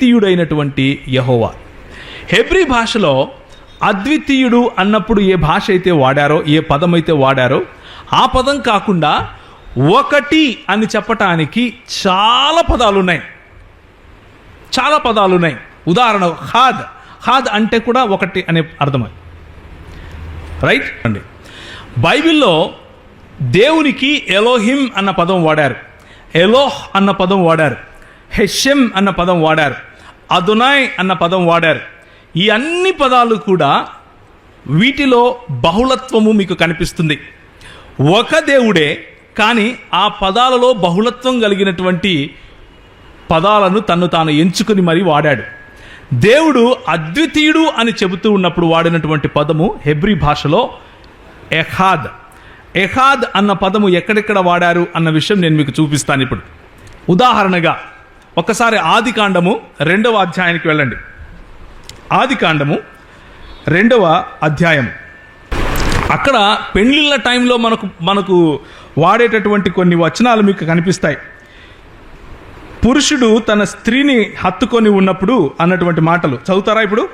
అద్వితీయుడైనటువంటి యహోవా. హెబ్రి భాషలో అద్వితీయుడు అన్నప్పుడు ఏ భాష అయితే వాడారో ఏ పదం అయితే వాడారో ఆ పదం కాకుండా ఒకటి అని చెప్పటానికి చాలా పదాలు ఉన్నాయి చాలా పదాలు ఉన్నాయి ఉదాహరణ హాద్ హాద్ అంటే కూడా ఒకటి అనే అర్థమే రైట్? అండి. బైబిల్లో దేవునికి ఎలోహిమ్ అన్న పదం వాడారు. ఎలోహ్ అన్న పదం వాడారు. హెషెమ్ అన్న పదం వాడారు. అదునాయ్ అన్న పదం వాడారు. ఈ అన్ని పదాలు కూడా వీటిలో బహుళత్వము మీకు కనిపిస్తుంది. ఒక దేవుడే కానీ ఆ పదాలలో బహుళత్వం కలిగినటువంటి పదాలను తను తాను ఎంచుకుని మరీ వాడాడు. దేవుడు అద్వితీయుడు అని చెబుతూ ఉన్నప్పుడు వాడినటువంటి పదము హెబ్రీ భాషలో ఎహాద్. ఎహాద్ అన్న పదము ఎక్కడెక్కడ వాడారు అన్న విషయం నేను మీకు చూపిస్తాను ఇప్పుడు. ఉదాహరణగా ఒకసారి ఆది కాండము రెండవ అధ్యాయానికి వెళ్ళండి. ఆది కాండము రెండవ అధ్యాయం. అక్కడ పెళ్ళిళ్ళ టైంలో మనకు మనకు వాడేటటువంటి కొన్ని వచనాలు మీకు కనిపిస్తాయి. పురుషుడు తన స్త్రీని హత్తుకొని ఉన్నప్పుడు అన్నటువంటి మాటలు. చదువుతారా ఇప్పుడు?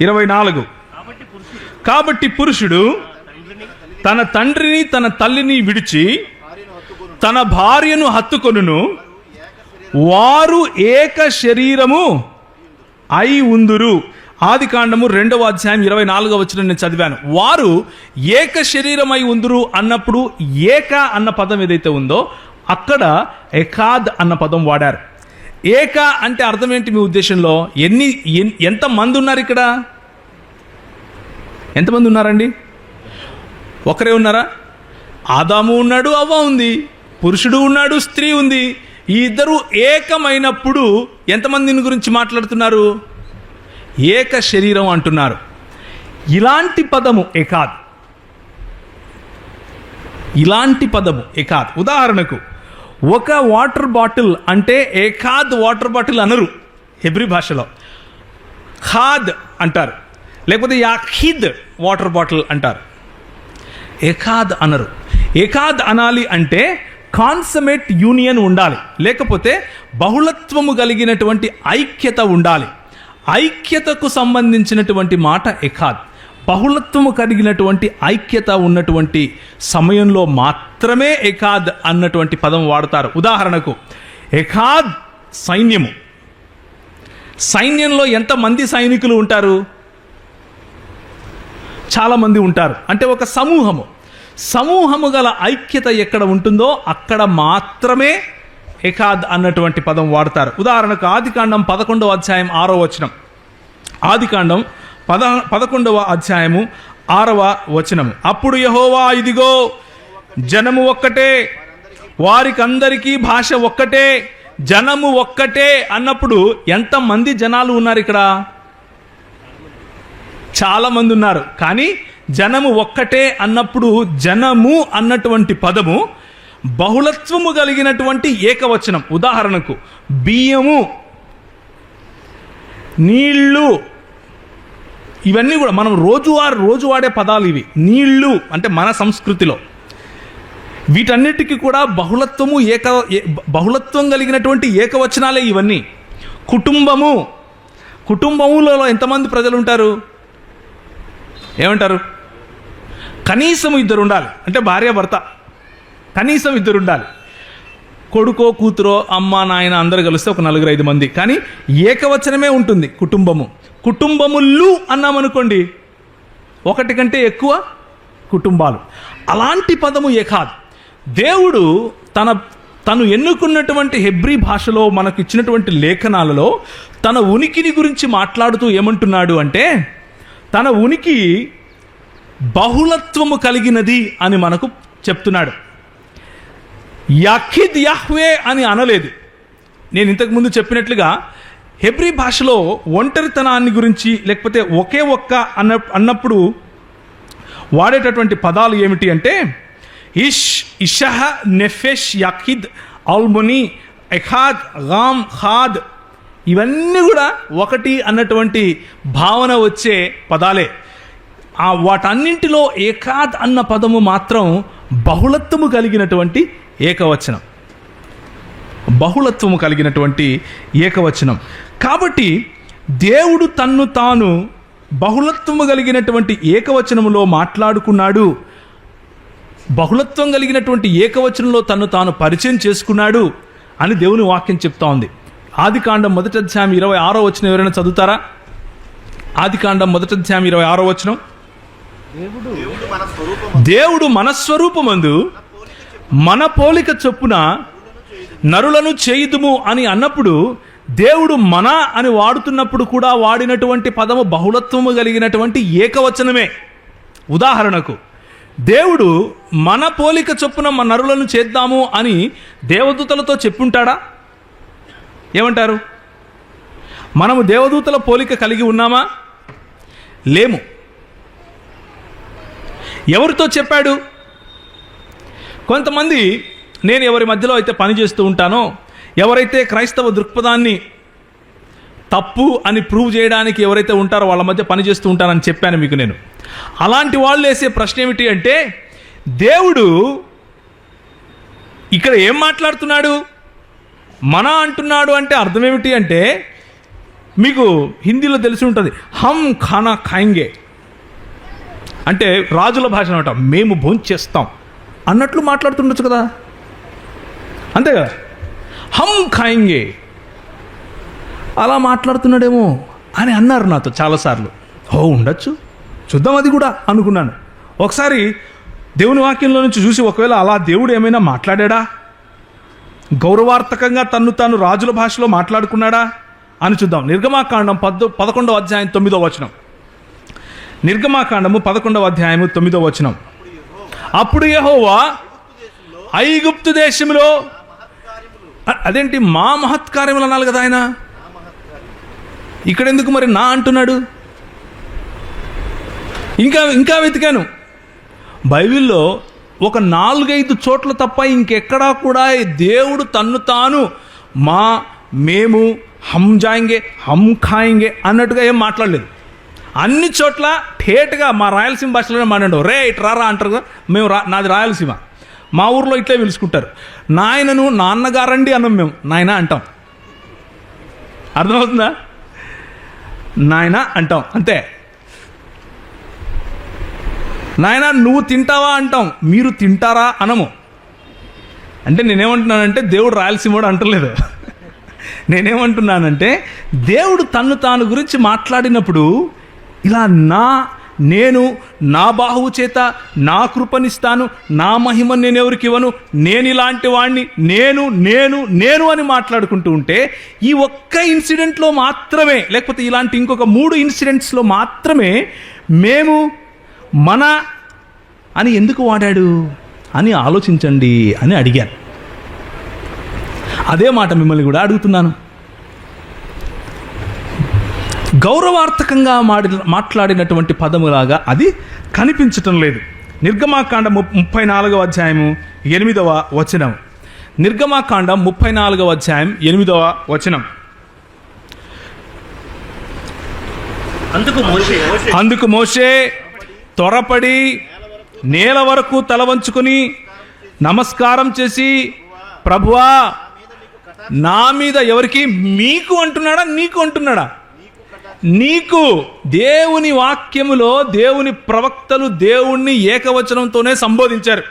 ఇరవై నాలుగు. కాబట్టి పురుషుడు తన తండ్రిని తన తల్లిని విడిచి తన భార్యను హత్తుకొనును వారు ఏక శరీరము అయి ఉందురు. ఆది కాండము రెండవ అధ్యాయం ఇరవై నాలుగవ వచ్చిన నేను చదివాను. వారు ఏక శరీరమై ఉందురు అన్నప్పుడు ఏక అన్న పదం ఏదైతే ఉందో అక్కడ ఎకాద్ అన్న పదం వాడారు. ఏక అంటే అర్థం ఏంటి మీ ఉద్దేశంలో? ఎన్ని ఎంత మంది ఉన్నారు ఇక్కడ? ఎంతమంది ఉన్నారండి? ఒకరే ఉన్నారా? ఆదాము ఉన్నాడు అవ్వ ఉంది. పురుషుడు ఉన్నాడు స్త్రీ ఉంది. ఈ ఇద్దరు ఏకమైనప్పుడు ఎంతమందిని గురించి మాట్లాడుతున్నారు? ఏక శరీరం అంటున్నారు. ఇలాంటి పదము ఏకాద్. ఇలాంటి పదము ఏకాద్. ఉదాహరణకు ఒక వాటర్ బాటిల్ అంటే ఏకాద్ వాటర్ బాటిల్ అనరు హెబ్రి భాషలో. ఖాద్ అంటారు. లేకపోతే యాఖిద్ వాటర్ బాటిల్ అంటారు. ఏకాద్ అనరు. ఏకాద్ అనాలి అంటే కాన్సమేట్ యూనియన్ ఉండాలి. లేకపోతే బహుళత్వము కలిగినటువంటి ఐక్యత ఉండాలి. ఐక్యతకు సంబంధించినటువంటి మాట ఎకాద్ బహుళత్వము కలిగినటువంటి ఐక్యత ఉన్నటువంటి సమయంలో మాత్రమే ఎకాద్ అన్నటువంటి పదం వాడతారు. ఉదాహరణకు ఎకాద్ సైన్యము. సైన్యంలో ఎంతమంది సైనికులు ఉంటారు? చాలామంది ఉంటారు. అంటే ఒక సమూహము. సమూహము గల ఐక్యత ఎక్కడ ఉంటుందో అక్కడ మాత్రమే ఎకాద్ అన్నటువంటి పదం వాడతారు. ఉదాహరణకు ఆదికాండం పదకొండవ అధ్యాయం ఆరో వచనం. ఆదికాండం పద పదకొండవ అధ్యాయము ఆరవ వచనం అప్పుడు యహోవా ఇదిగో జనము ఒక్కటే వారికందరికీ భాష ఒక్కటే జనము ఒక్కటే అన్నప్పుడు ఎంతమంది జనాలు ఉన్నారు ఇక్కడ? చాలామంది ఉన్నారు. కానీ జనము ఒక్కటే అన్నప్పుడు జనము అన్నటువంటి పదము బహుళత్వము కలిగినటువంటి ఏకవచనం. ఉదాహరణకు బియ్యము నీళ్ళు ఇవన్నీ కూడా మనం రోజువారు రోజు వాడే పదాలు ఇవి. నీళ్ళు అంటే మన సంస్కృతిలో. వీటన్నిటికీ కూడా బహుళత్వము ఏక బహుళత్వం కలిగినటువంటి ఏకవచనాలే ఇవన్నీ. కుటుంబము. కుటుంబములలో ఎంతమంది ప్రజలు ఉంటారు ఏమంటారు? కనీసం ఇద్దరు ఉండాలి అంటే భార్య భర్త. కనీసం ఇద్దరు ఉండాలి కొడుకో కూతురో అమ్మ నాయన అందరు కలిస్తే ఒక నలుగురు ఐదు మంది. కానీ ఏకవచనమే ఉంటుంది కుటుంబము. కుటుంబములు అన్నామనుకోండి ఒకటి కంటే ఎక్కువ కుటుంబాలు. అలాంటి పదము ఏకాద్ దేవుడు తన తను ఎన్నుకున్నటువంటి హెబ్రీ భాషలో మనకు ఇచ్చినటువంటి లేఖనాలలో తన ఉనికిని గురించి మాట్లాడుతూ ఏమంటున్నాడు అంటే తన ఉనికి బహుళత్వము కలిగినది అని మనకు చెప్తున్నాడు. యఖిద్ యహ్వే అని అనలేదు. నేను ఇంతకుముందు చెప్పినట్లుగా హెబ్రి భాషలో ఒంటరితనాన్ని గురించి లేకపోతే ఒకే ఒక్క అన్న అన్నప్పుడు వాడేటటువంటి పదాలు ఏమిటి అంటే ఇష్ ఇషహ నెఫెష్ యఖిద్ ఆల్ముని ఎఖాద్ గామ్ ఖాద్ ఇవన్నీ కూడా ఒకటి అన్నటువంటి భావన వచ్చే పదాలే. ఆ వాటన్నింటిలో ఏకాద్ అన్న పదము మాత్రం బహుళత్వము కలిగినటువంటి ఏకవచనం. బహుళత్వము కలిగినటువంటి ఏకవచనం. కాబట్టి దేవుడు తన్ను తాను బహుళత్వము కలిగినటువంటి ఏకవచనములో మాట్లాడుకున్నాడు. బహుళత్వం కలిగినటువంటి ఏకవచనంలో తను తాను పరిచయం చేసుకున్నాడు అని దేవుని వాక్యం చెప్తా ఉంది. ఆది కాండం మొదటి అధ్యాయం ఇరవై ఆరో వచనం ఎవరైనా చదువుతారా? ఆది కాండం మొదటి అధ్యాయం ఇరవై ఆరో వచనం. దేవుడు మన మనస్వరూపమందు మన పోలిక చొప్పున నరులను చేయుదుము అని అన్నప్పుడు దేవుడు మన అని వాడుతున్నప్పుడు కూడా వాడినటువంటి పదము బహుళత్వము కలిగినటువంటి ఏకవచనమే. ఉదాహరణకు దేవుడు మన పోలిక చొప్పున మన నరులను చేద్దాము అని దేవదూతలతో చెప్పుంటాడా? ఏమంటారు? మనము దేవదూతల పోలిక కలిగి ఉన్నామా? లేము. ఎవరితో చెప్పాడు? కొంతమంది నేను ఎవరి మధ్యలో అయితే పనిచేస్తూ ఉంటానో ఎవరైతే క్రైస్తవ దృక్పథాన్ని తప్పు అని ప్రూవ్ చేయడానికి ఎవరైతే ఉంటారో వాళ్ళ మధ్య పనిచేస్తూ ఉంటానని చెప్పాను మీకు నేను. అలాంటి వాళ్ళు వేసే ప్రశ్న ఏమిటి అంటే దేవుడు ఇక్కడ ఏం మాట్లాడుతున్నాడు? మన అంటున్నాడు అంటే అర్థం ఏమిటి అంటే మీకు హిందీలో తెలిసి ఉంటుంది హమ్ ఖానా ఖాయింగే. అంటే రాజుల భాష అనమాట మేము భోంచేస్తాం. అన్నట్లు మాట్లాడుతుండొచ్చు కదా? అంతే కదా? హమ్ ఖాయింగే. అలా మాట్లాడుతున్నాడేమో అని అన్నారు నాతో చాలాసార్లు. ఓ ఉండొచ్చు. చూద్దాం అది కూడా అనుకున్నాను. ఒకసారి దేవుని వాక్యంలో నుంచి చూసి ఒకవేళ అలా దేవుడు ఏమైనా మాట్లాడా గౌరవార్థకంగా తన్ను తాను రాజుల భాషలో మాట్లాడుకున్నాడా? అని చూద్దాం. నిర్గమాకాండం పద్దు పదకొండవ అధ్యాయం తొమ్మిదో వచనం. నిర్గమాకాండము పదకొండవ అధ్యాయము తొమ్మిదో వచనం. అప్పుడు యహోవా ఐగుప్తు దేశంలో అదేంటి మా మహత్కార్యములు అనాలి కదా ఆయన? ఇక్కడ ఎందుకు మరి నా అంటున్నాడు? ఇంకా ఇంకా వెతికాను. బైబిల్లో ఒక నాలుగైదు చోట్ల తప్ప ఇంకెక్కడా కూడా దేవుడు తన్ను తాను మా మేము హమ్ జాయింగే హమ్ ఖాయింగే అన్నట్టుగా ఏం మాట్లాడలేదు. అన్ని చోట్ల ఠేట్గా మా రాయలసీమ భాషలోనే మాట్లాడు రే ఇటు రారా అంటారు మేము రా నాది రాయలసీమ. మా ఊర్లో ఇట్లే పిలుచుకుంటారు. నాయనను నాన్నగారండి అన్నాం మేము. నాయన అంటాం. అర్థమవుతుందా? నాయన అంటాం. అంతే. నాయన నువ్వు తింటావా అంటాం. మీరు తింటారా అనము. అంటే నేనేమంటున్నానంటే దేవుడు రాయలసీమోడు అంటలేదు. నేనేమంటున్నానంటే దేవుడు తన్ను తాను గురించి మాట్లాడినప్పుడు ఇలా నా నేను నా బాహువు చేత నా కృపనిస్తాను నా మహిమ నేను ఎవరికి ఇవ్వను? నేను ఇలాంటి వాణ్ణి నేను నేను నేను అని మాట్లాడుకుంటూ ఉంటే ఈ ఒక్క ఇన్సిడెంట్లో మాత్రమే లేకపోతే ఇలాంటి ఇంకొక మూడు ఇన్సిడెంట్స్లో మాత్రమే మేము మన అని ఎందుకు వాడాడు? అని ఆలోచించండి అని అడిగాను. అదే మాట మిమ్మల్ని కూడా అడుగుతున్నాను. గౌరవార్థకంగా మాడి మాట్లాడినటువంటి పదములాగా అది కనిపించటం లేదు. నిర్గమాకాండ ముప్పై నాలుగవ అధ్యాయము ఎనిమిదవ వచనం. నిర్గమాకాండం ముప్పై నాలుగవ అధ్యాయం ఎనిమిదవ వచనం. అందుకు మోషే. అందుకు మోషే త్వరపడి నేల వరకు తల వంచుకొని నమస్కారం చేసి ప్రభువా నా మీద ఎవరికి మీకు అంటున్నాడా నీకు అంటున్నాడా? నీకు దేవుని వాక్యములో దేవుని ప్రవక్తలు దేవుణ్ణి ఏకవచనంతోనే సంబోధించారు.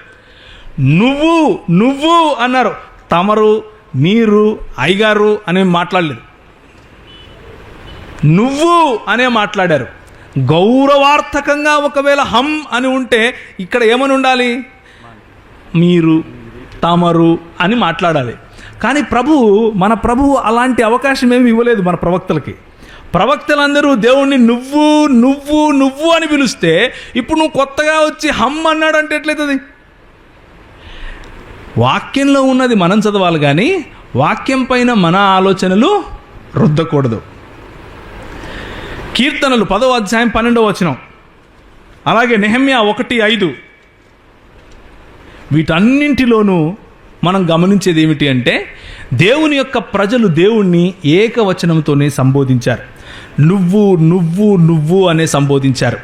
నువ్వు నువ్వు అన్నారు. తమరు మీరు అయ్యగారు అని మాట్లాడలేదు. నువ్వు అనే మాట్లాడారు. గౌరవార్థకంగా ఒకవేళ హం అని ఉంటే ఇక్కడ ఏమని ఉండాలి? మీరు తమరు అని మాట్లాడాలి. కానీ ప్రభువు మన ప్రభువు అలాంటి అవకాశం ఏమి ఇవ్వలేదు మన ప్రవక్తలకి. ప్రవక్తలందరూ దేవుణ్ణి నువ్వు నువ్వు నువ్వు అని పిలుస్తే ఇప్పుడు నువ్వు కొత్తగా వచ్చి హమ్ అన్నాడు అంటే ఎట్లయితుంది? వాక్యంలో ఉన్నది మనం చదవాలి కానీ వాక్యం పైన మన ఆలోచనలు రుద్దకూడదు. కీర్తనలు పదవ అధ్యాయం పన్నెండవ వచనం. అలాగే నెహమ్యా ఒకటి ఐదు. వీటన్నింటిలోనూ మనం గమనించేది ఏమిటి అంటే దేవుని యొక్క ప్రజలు దేవుణ్ణి ఏకవచనంతోనే సంబోధించారు. నువ్వు నువ్వు నువ్వు అనే సంబోధించారు.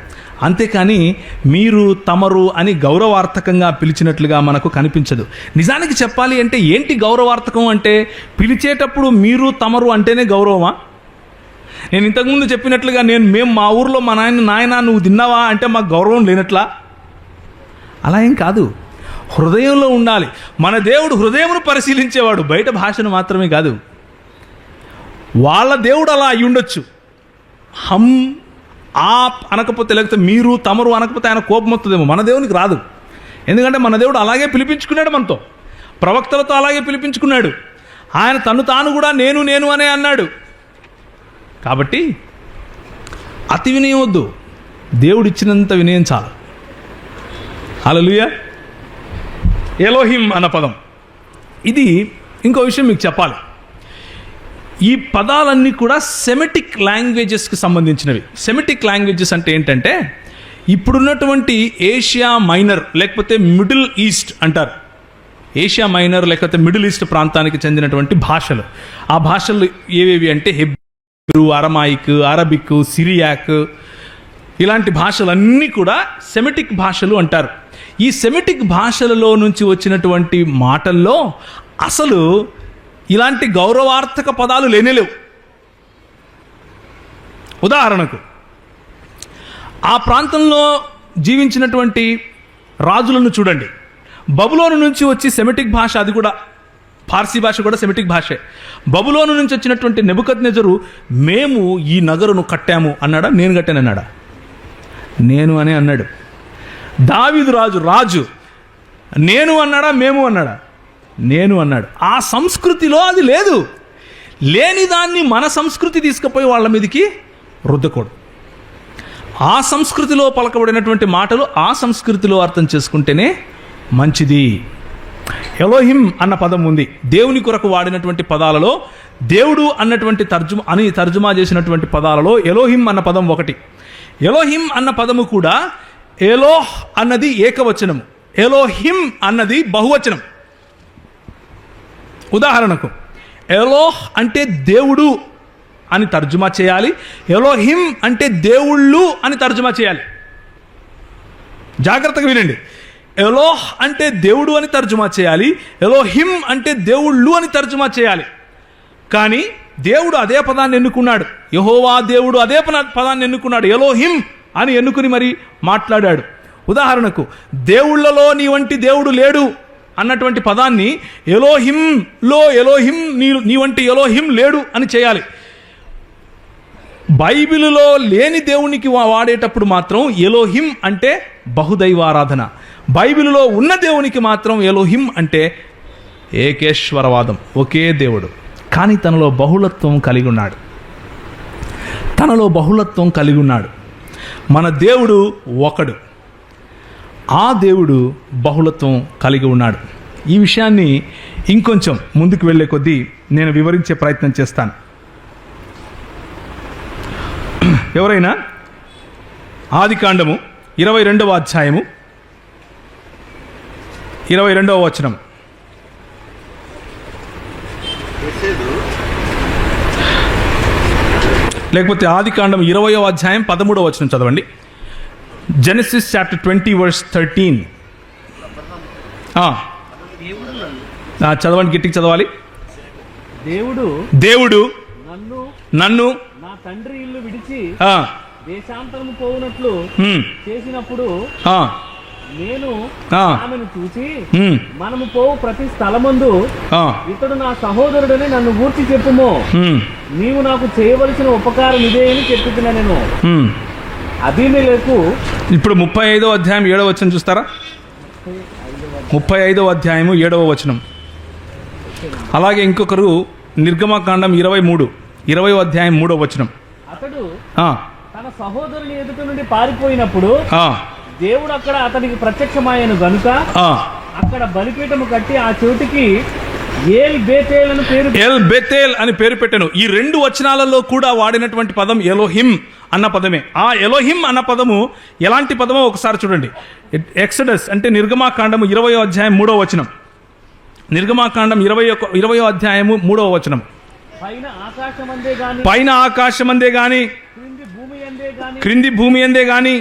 అంతేకాని మీరు తమరు అని గౌరవార్థకంగా పిలిచినట్లుగా మనకు కనిపించదు. నిజానికి చెప్పాలి అంటే ఏంటి గౌరవార్థకం అంటే? పిలిచేటప్పుడు మీరు తమరు అంటేనే గౌరవమా? నేను ఇంతకుముందు చెప్పినట్లుగా నేను మేము మా ఊర్లో మా నాయన నాయన నువ్వు తిన్నావా అంటే మాకు గౌరవం లేనట్లా? అలా ఏం కాదు. హృదయంలో ఉండాలి. మన దేవుడు హృదయమును పరిశీలించేవాడు. బయట భాషను మాత్రమే కాదు. వాళ్ళ దేవుడు అలా అయి ఉండొచ్చు హమ్ ఆప్ అనకపోతే లేకపోతే మీరు తమరు అనకపోతే ఆయన కోపం వస్తుందేమో. మన దేవునికి రాదు. ఎందుకంటే మన దేవుడు అలాగే పిలిపించుకున్నాడు మనతో. ప్రవక్తలతో అలాగే పిలిపించుకున్నాడు. ఆయన తను తాను కూడా నేను నేను అనే అన్నాడు. కాబట్టి అతి వినయం వద్దు. దేవుడు ఇచ్చినంత వినయం చాలు. అలలుయ ఎలోహిం అన్న పదం. ఇది ఇంకో విషయం మీకు చెప్పాలి. ఈ పదాలన్నీ కూడా సెమెటిక్ లాంగ్వేజెస్కి సంబంధించినవి. సెమెటిక్ లాంగ్వేజెస్ అంటే ఏంటంటే ఇప్పుడున్నటువంటి ఏషియా మైనర్ లేకపోతే మిడిల్ ఈస్ట్ అంటారు. ఏషియా మైనర్ లేకపోతే మిడిల్ ఈస్ట్ ప్రాంతానికి చెందినటువంటి భాషలు. ఆ భాషలు ఏవేవి అంటే హెబ్రూ అరమాయిక్ అరబిక్ సిరియాక్ ఇలాంటి భాషలన్నీ కూడా సెమిటిక్ భాషలు అంటారు. ఈ సెమిటిక్ భాషలలో నుంచి వచ్చినటువంటి మాటల్లో అసలు ఇలాంటి గౌరవార్థక పదాలు లేనేలేవు. ఉదాహరణకు ఆ ప్రాంతంలో జీవించినటువంటి రాజులను చూడండి. బబులోను నుంచి వచ్చి సెమిటిక్ భాష అది కూడా పార్సీ భాష కూడా సెమిటిక్ భాషే. బబులోను నుంచి వచ్చినటువంటి నెబుకత్ నెజరు మేము ఈ నగరును కట్టాము అన్నాడా? నేను కట్టానన్నాడా నేను అని అన్నాడు. దావీదు రాజు రాజు నేను అన్నాడా? మేము అన్నాడా? నేను అన్నాడు. ఆ సంస్కృతిలో అది లేదు. లేని దాన్ని మన సంస్కృతి తీసుకుపోయి వాళ్ళ మీదకి రుద్దకూడదు. ఆ సంస్కృతిలో పలకబడినటువంటి మాటలు ఆ సంస్కృతిలో అర్థం చేసుకుంటేనే మంచిది. ఎలోహిం అన్న పదం ఉంది. దేవుని కొరకు వాడినటువంటి పదాలలో దేవుడు అన్నటువంటి తర్జుమ అని తర్జుమా చేసినటువంటి పదాలలో ఎలోహిం అన్న పదం ఒకటి. ఎలోహిం అన్న పదము కూడా ఎలోహ్ అన్నది ఏకవచనము. ఎలోహిం అన్నది బహువచనం. ఉదాహరణకు ఎలోహ్ అంటే దేవుడు అని తర్జుమా చేయాలి ఎలోహిమ్ అంటే దేవుళ్ళు అని తర్జుమా చేయాలి. జాగ్రత్తగా వినండి. ఎలోహ్ అంటే దేవుడు అని తర్జుమా చేయాలి ఎలోహిమ్ అంటే దేవుళ్ళు అని తర్జుమా చేయాలి. కానీ దేవుడు అదే పదాన్ని ఎన్నుకున్నాడు. యహోవా దేవుడు అదే పదాన్ని ఎన్నుకున్నాడు. ఎలోహిమ్ అని ఎన్నుకుని మరి మాట్లాడాడు. ఉదాహరణకు దేవుళ్ళలో నీ వంటి దేవుడు లేడు. అన్నటువంటి పదాన్ని ఎలోహింలో ఎలోహిం నీ నీ వంటి ఎలోహిం లేడు అని చేయాలి. బైబిలులో లేని దేవునికి వాడేటప్పుడు మాత్రం ఎలోహిం అంటే బహుదైవారాధన. బైబిలులో ఉన్న దేవునికి మాత్రం ఎలోహిం అంటే ఏకేశ్వరవాదం ఒకే దేవుడు. కానీ తనలో బహుళత్వం కలిగి ఉన్నాడు. తనలో బహుళత్వం కలిగి ఉన్నాడు. మన దేవుడు ఒకడు. ఆ దేవుడు బహుళత్వం కలిగి ఉన్నాడు. ఈ విషయాన్ని ఇంకొంచెం ముందుకు వెళ్ళే కొద్దీ నేను వివరించే ప్రయత్నం చేస్తాను. ఎవరైనా ఆది కాండము ఇరవై రెండవ అధ్యాయము ఇరవై రెండవ వచనం. లేకపోతే ఆది కాండం ఇరవయో అధ్యాయం పదమూడవ వచనం చదవండి. Genesis chapter twenty verse thirteen చదవండి గట్టికి చదవాలి. దేవుడు దేవుడు నన్ను నన్ను నా తండ్రి ఇల్లు విడిచి ఆ, దేశాంతరము పోవునట్లు చేసినప్పుడు నేను ఆమెను చూసి మనము పోవు ప్రతి స్థలమందు ఇతడు నా సహోదరుడని నన్ను గూర్చి చెప్పుము. నీవు నాకు చేయవలసిన ఉపకారం ఇదే అని చెప్పుతున్నా నేను. అభిమేలకు ఇప్పుడు ముప్పై ఐదో అధ్యాయం ఏడవ వచనం చూస్తారా? ముప్పై ఐదవ అధ్యాయము ఏడవ వచనం. అలాగే ఇంకొకరు నిర్గమకాండం ఇరవై మూడు ఇరవై అధ్యాయం మూడవ వచనం. అతడు తన సహోదరుని ఎదుట నుండి పారిపోయినప్పుడు దేవుడు అక్కడ అతనికి ప్రత్యక్షమాయను గనుక. అక్కడ బలిపీఠము కట్టి ఆ చోటికి ఏల్ బేతేలను పేరు ఎల్ బెతేల్ అని పేరు పెట్టాను. ఈ రెండు వచనాలలో కూడా వాడినటువంటి పదం ఎలోహిం అన్న పదమే. ఆ ఎలోహిం అన్న పదము ఎలాంటి పదమో ఒకసారి చూడండి. ఎక్సడస్ అంటే నిర్గమాకాండము ఇరవయో అధ్యాయం మూడవ వచనం. నిర్గమాకాండం ఇరవై ఒక ఇరవయో అధ్యాయము మూడవ వచనం. పైన పైన ఆకాశమందే గాని క్రింది భూమి అందే గాని